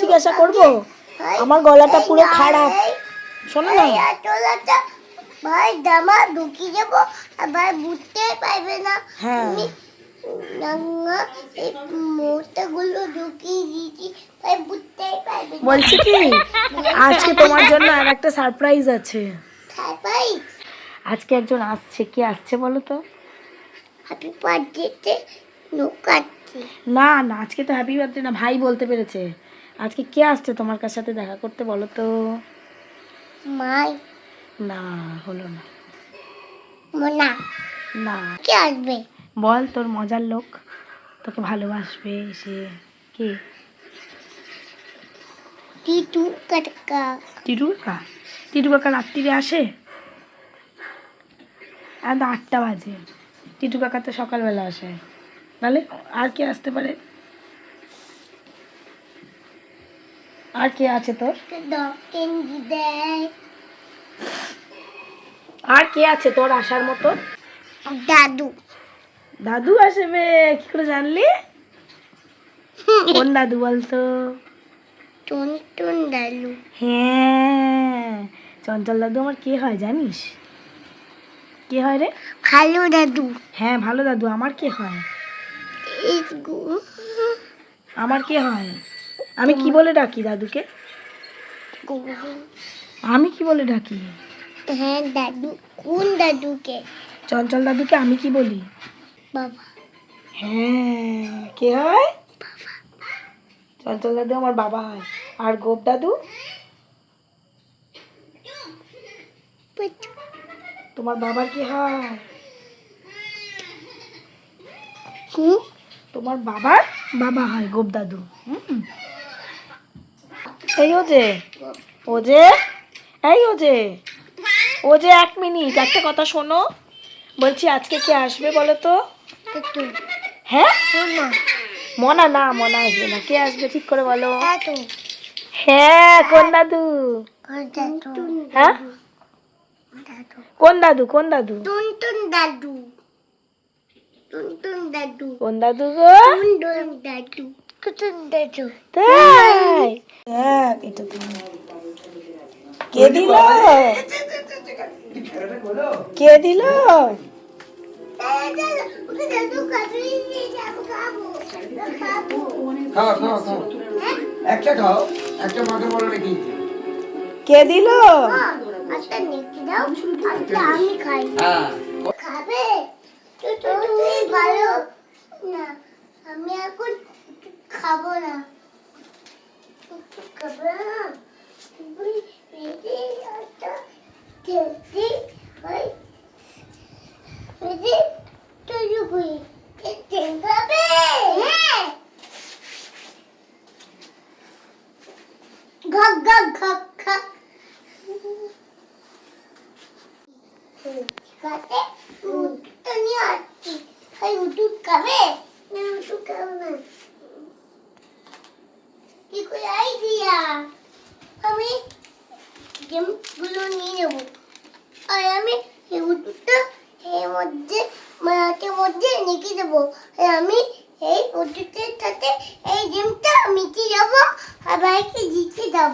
জিজ্ঞাসা করব? আমার গলাটা পুরো খারাপ। শোনো না। ভাই জামা ঢুকিয়ে ভাই বুঝতে পারবে না। হ্যাঁ। বলছি কি? আজকে তোমার জন্য আর একটা সারপ্রাইজ আছে। আজকে একজন আসছে। কি আসছে বলো তো? হ্যাপি নোকাচ্ছি না না আজকে তো হ্যাপি বার্থডে না ভাই বলতে পেরেছে। আজকে কে আসছে তোমার কাছে সাথে দেখা করতে বলো তো? মাই। না হলো না। মোনা। না। কে আসবে? বল তোর মজার লোক। তোকে ভালোবাসবে সে। কে? টিটু কাটকা টিটু কাকা? টিটু কাকা রাত্রিরে আসে? আর আটটা বাজে। টিটু কাকা তো সকালবেলা আসে। তাহলে আর কে আসতে পারে? আর কে আছে তোর? আর কে আছে তোর আসার মতো? দাদু। দাদু আসবে কি করে জানলি? কোন দাদু বলতো? টুন টুন দাদু। হ্যাঁ চঞ্চল দাদু আমার কে হয় জানিস? কে হয় রে? ভালো দাদু। হ্যাঁ ভালো দাদু আমার কে হয়? আমার কে হয়? আমি কি বলে ডাকি দাদুকে? আমি কি বলে ডাকি? হ্যাঁ দাদু কোন দাদুকে? চঞ্চল দাদুকে আমি কি বলি? বাবা। হ্যাঁ কে হয়? চঞ্চল দাদু আমার বাবা হয়। আর গোপ দাদু? তোমার বাবার কি হয়? তোমার বাবার বাবা হয় গোপ দাদু। হুম। এই ও যে ও যে এই ও যে ও যে এক মিনিট একটা কথা শোনো। বলছি আজকে কে আসবে বলো তো? হ্যাঁ? মনা। না মনা আসবে না। কে আসবে ঠিক করে বলো? হ্যাঁ কোন দাদু? হ্যাঁ? কোন দাদু কোন দাদু? টুন টুন দাদু। টুন টুন দাদু। কোন দাদু গো? টুন টুন দাদু। টুন দাদু। তাই। দেখ এটা তুমি কে দিল কে দিল খাও খাও খাও একটা খাও একটা মাকে বলো নাকি কে দিল আচ্ছা আচ্ছা আমি খাই হ্যাঁ খাবে তুমি ভালো না আমি এখন খাব না খাব না তুমি বেশি একটা খেতে হয় করে আইডিয়া আমি গেমগুলো নিয়ে নেব আর আমি উঠুটটা এর মধ্যে মায়াতের মধ্যে রেখে দেবো আর আমি এই উঠুটের সাথে এই গেমটা মিটিয়ে যাব আর ভাইকে দিতে যাব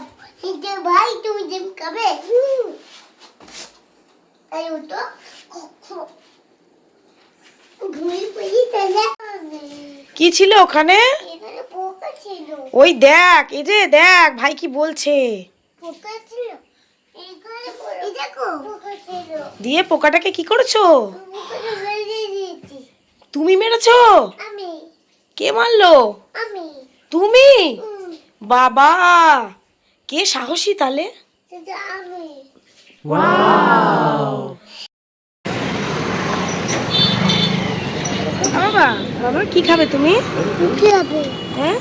যে ভাই তুমি গেম খাবে তাই তাহলে কি ছিল ওখানে? ওই দেখ এই যে দেখ ভাই কি বলছে? পোকা ছিল। এখানে এই দেখো। পোকা ছিল। দিয়ে পোকাটাকে কি করেছ? তুমি মেরেছো? কে মারলো? তুমি? বাবা! কে সাহসী তাহলে? বাবা বাবা কি খাবে তুমি? হ্যাঁ?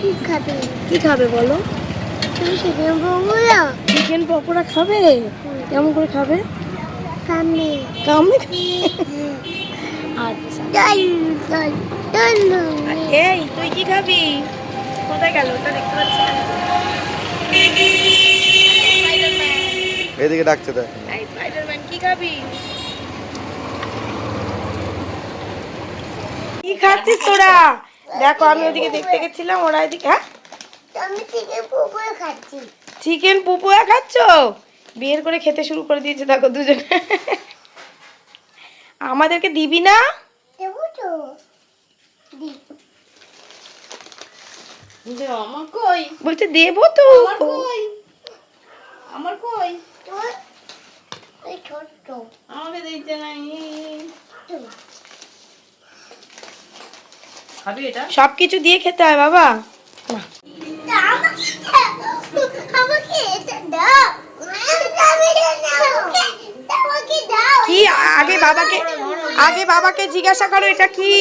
কি খাবে? কি খাবে বলো? তুমি সেখানে বলব চিকেন পকোড়া খাবে? কেমন করে খাবে? কামে আচ্ছা। ডাল ডাল ডাল এই তুই কি খাবি? কোথায় গেল? ওটা দেখতে পাচ্ছি এদিকে ডাকছে দেখ। স্পাইডারম্যান কি খাবি? কি খাচ্ছিস তোরা? দেখো আমি ওদিকে দেখতে গেছিলাম ওরা এদিকে হ্যাঁ? আমি থেকে পুকুরে খাচ্ছি। চিকেন পুপুয়া খাচ্ছ? বিয়ের করে খেতে শুরু করে দিয়েছে দেখো দুজনে। আমাদেরকে দিবি না? দেবো তো। দি। আমার কই? বলছে দেবো তো। আমার কই? আমার কই তোর ওই ছোট্ট আমাকে দিতে নাই খাবি এটা? সব কিছু দিয়ে খেতে হয় বাবা। কি আগে বাবাকে আগে বাবাকে জিজ্ঞাসা করো এটা কি?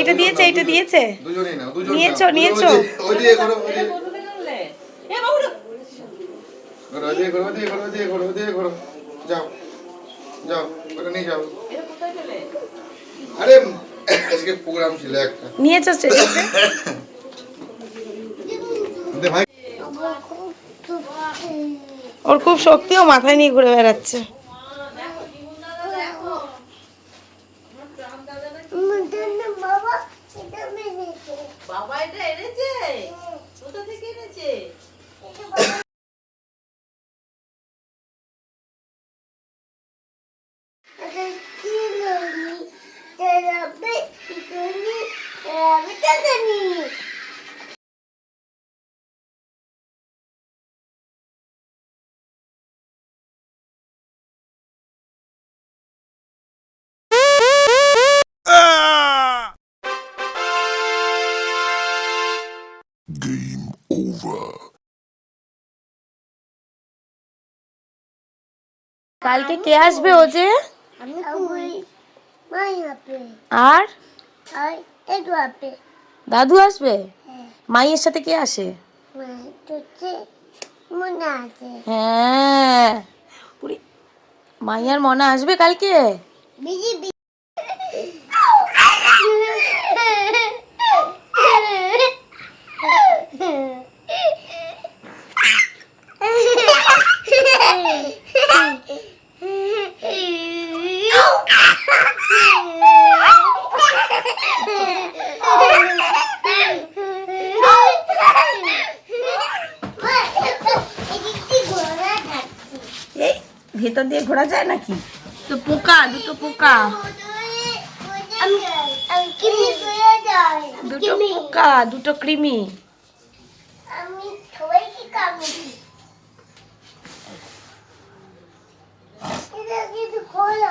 এটা দিয়েছে এটা দিয়েছে। নিয়েছো, নিয়েছো? যাও। যাও ওটা নিয়ে যাও। এটা কোথায় গেলে আরে আজকে প্রোগ্রাম ছিল একটা। নিয়েছো স্টেজে দে ভাই। ওর খুব শক্তি ও মাথায় নিয়ে ঘুরে বেড়াচ্ছে। বাবা এটা মেরেছে বাবা এটা এনেছে? কালকে কে আসবে ও যে আমি কই মাই আপে আর? আর একটু আসবে দাদু আসবে? মায়ের মাইয়ের সাথে কে আসে? হ্যাঁ। মাইয়ার মনে আসবে কালকে? ভেতর দিয়ে ঘোরা যায় নাকি? তো পোকা দুটো পোকা। দুটো পোকা দুটো কৃমি। খোলা।